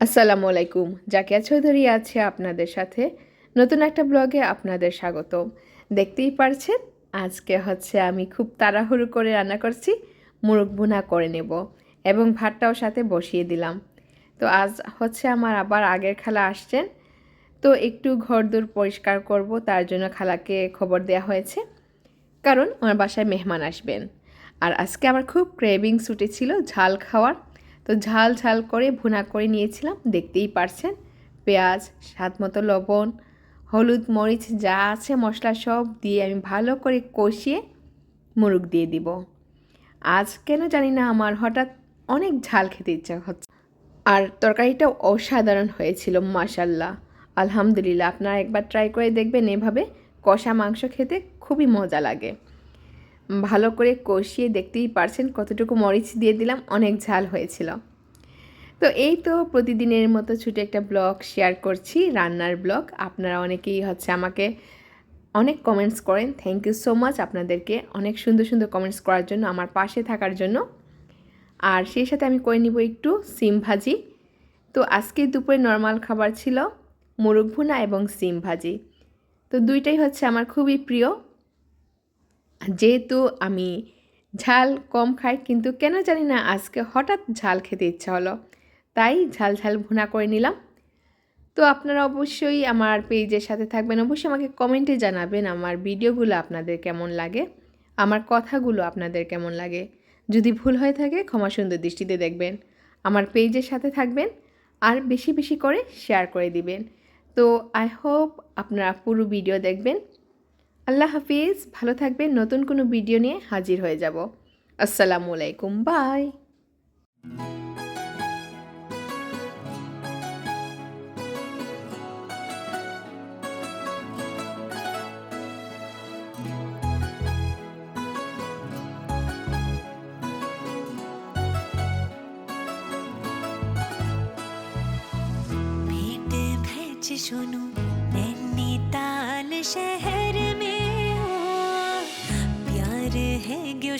আসসালামু আলাইকুম। জাকিয়া চৌধুরী আছে আপনাদের সাথে। নতুন একটা ব্লগে আপনাদের স্বাগত দেখতেই পারছেন, আজকে হচ্ছে আমি খুব তাড়াহুড়ো করে রান্না করছি, মুরগ ভুনা করে নেব এবং ভাতটাও সাথে বসিয়ে দিলাম। তো আজ হচ্ছে আমার আবার আগের খালা আসছেন, তো একটু ঘরদোর পরিষ্কার করব, তার জন্য খালাকে খবর দেওয়া হয়েছে, কারণ আমার বাসায় মেহমান আসবেন। আর আজকে আমার খুব ক্রেভিং ছুটে ছিল ঝাল খাওয়ার তো ঝাল ঝাল করে ভুনা করে নিয়েছিলাম, দেখতেই পারছেন। পেঁয়াজ, স্বাদ মতো লবণ, হলুদ মরিচ যা আছে মশলা সব দিয়ে আমি ভালো করে কষিয়ে মুরগ দিয়ে দিব। আজ কেন জানি না আমার হঠাৎ অনেক ঝাল খেতে ইচ্ছা হচ্ছে। আর তরকারিটাও অসাধারণ হয়েছিল মাশাল্লাহ আলহামদুলিল্লাহ, আপনারা একবার ট্রাই করে দেখবেন, এভাবে কষা মাংস খেতে খুবই মজা লাগে। ভালো করে কষিয়ে দেখতেই পারছেন কতটুকু মরিচ দিয়ে দিলাম, অনেক ঝাল হয়েছিল। তো এই তো প্রতিদিনের মতো ছোটো একটা ব্লগ শেয়ার করছি, রান্নার ব্লগ। আপনারা অনেকেই হচ্ছে আমাকে অনেক কমেন্টস করেন। থ্যাংক ইউ সো মাচ আপনাদেরকে অনেক সুন্দর সুন্দর কমেন্টস করার জন্য, আমার পাশে থাকার জন্য। আর সেই সাথে আমি করে নিব একটু সিম ভাজি। তো আজকে দুপুরে নর্মাল খাবার ছিল মোরগ ভুনা এবং সিম ভাজি। তো দুইটাই হচ্ছে আমার খুবই প্রিয়। যেহেতু আমি ঝাল কম খাই, কিন্তু কেন জানি না আজকে হঠাৎ ঝাল খেতে ইচ্ছা হলো। তাই ঝাল ঝাল ভুনা করে নিলাম। তো আপনারা অবশ্যই আমার পেজের সাথে থাকবেন। অবশ্যই আমাকে কমেন্টে জানাবেন আমার ভিডিওগুলো আপনাদের কেমন লাগে, আমার কথাগুলো আপনাদের কেমন লাগে। যদি ভুল হয়ে থাকে ক্ষমা সুন্দর দৃষ্টিতে দেখবেন, আমার পেজের সাথে থাকবেন আর বেশি বেশি করে শেয়ার করে দিবেন। তো আই হোপ আপনারা পুরো ভিডিও দেখবেন। আল্লাহ হাফিজ, ভালো থাকবে নতুন কোনো ভিডিও নিয়ে হাজির হয়ে যাব। আসসালামু আলাইকুম। বাই। শোনো এমনি তাল শহর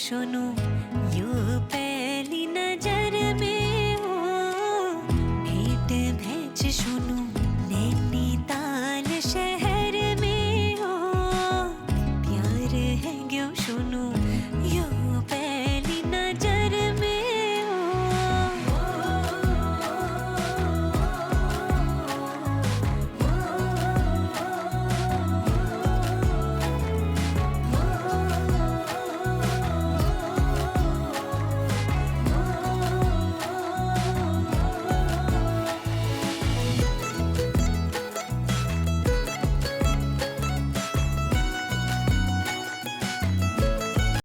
शहर में हो प्यार है ग्यो सुनो यू पे